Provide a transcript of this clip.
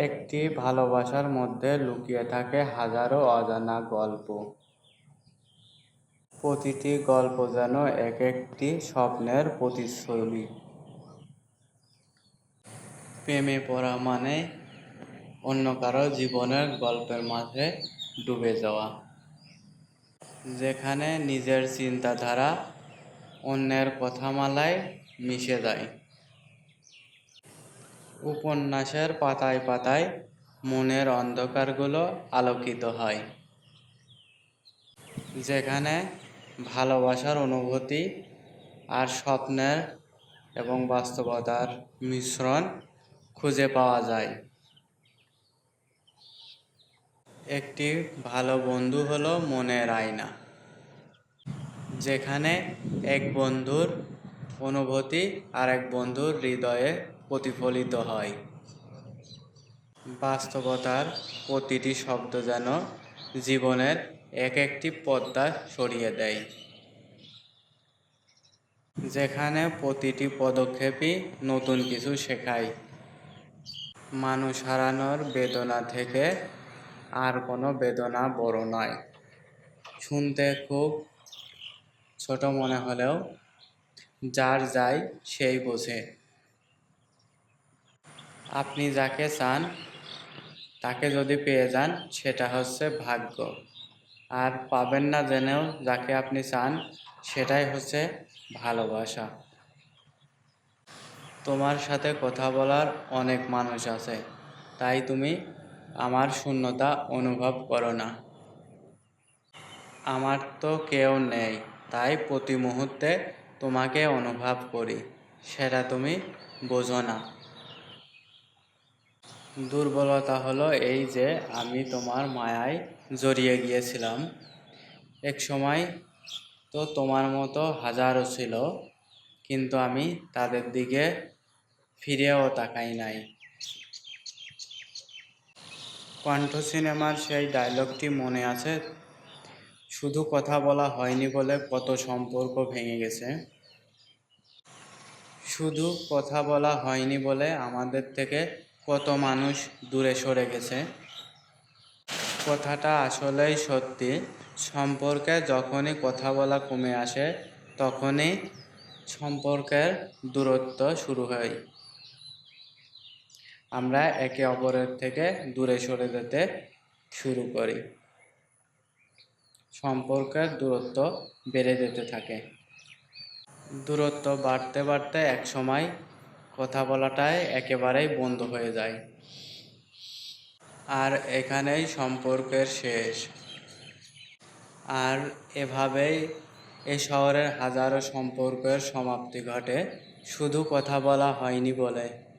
একটি ভালোবাসার মধ্যে লুকিয়ে থাকে হাজারো অজানা গল্প। প্রতিটি গল্প যেন এক একটি স্বপ্নের প্রতিচ্ছবি। প্রেমে পড়া মানে অন্য কারও জীবনের গল্পের মাঝে ডুবে যাওয়া। যেখানে নিজের চিন্তাধারা অন্যের কথামালায় মিশে যায়। উপন্যাসের পাতায় পাতায় মনের অন্ধকারগুলো আলোকিত হয়। যেখানে ভালোবাসার অনুভূতি আর স্বপ্নের এবং বাস্তবতার মিশ্রণ খুঁজে পাওয়া যায়। একটি ভালো বন্ধু হলো মনের আয়না, যেখানে এক বন্ধুর অনুভূতি আর এক বন্ধুর হৃদয়ে প্রতিফলিত হয়। বাস্তবতার প্রতিটি শব্দ যেন জীবনের এক একটি পদ্মা সরিয়ে দেয়। যেখানে প্রতিটি পদক্ষেপই নতুন কিছু শেখায়। মানুষ হারানোর বেদনা থেকে আর কোনো বেদনা বড় নয়। শুনতে খুব ছোট মনে হলেও যার যায় সেই বোঝে। আপনি যাকে চান, তাকে যদি পেয়ে যান, সেটা হচ্ছে ভাগ্য। আর পাবেন না জেনেও যাকে আপনি চান, সেটাই হচ্ছে ভালোবাসা। তোমার সাথে কথা বলার অনেক মানুষ আছে, তাই তুমি আমার শূন্যতা অনুভব করো না। আমার তো কেউ নেই, তাই প্রতি মুহূর্তে তোমাকে অনুভব করি, সেটা তুমি বোঝো না। দুর্বলতা হলো এই যে আমি তোমার মায়ায় জড়িয়ে গিয়েছিলাম। এক সময় তো তোমার মতো হাজারও ছিল, কিন্তু আমি তাদের দিকে ফিরেও তাকাই নাই। কণ্ঠ সিনেমার সেই ডায়লগটি মনে আছে, শুধু কথা বলা হয়নি বলে কত সম্পর্ক ভেঙে গেছে। শুধু কথা বলা হয়নি বলে আমাদের থেকে কত মানুষ দূরে সরে গেছে? কথাটা আসলেই সত্যি। সম্পর্কে যখনই কথা বলা কমে আসে, তখনই সম্পর্কের দূরত্ব শুরু হয়। আমরা একে অপরের থেকে দূরে সরে যেতে শুরু করি। সম্পর্কের দূরত্ব বেড়ে যেতে থাকে। দূরত্ব বাড়তে বাড়তে এক সময় কথা বলাটাই একেবারেই বন্ধ হয়ে যায়। আর এখানেই সম্পর্কের শেষ। আর এভাবেই এ শহরের হাজারো সম্পর্কের সমাপ্তি ঘটে। শুধু কথা বলা হয়নি বলে।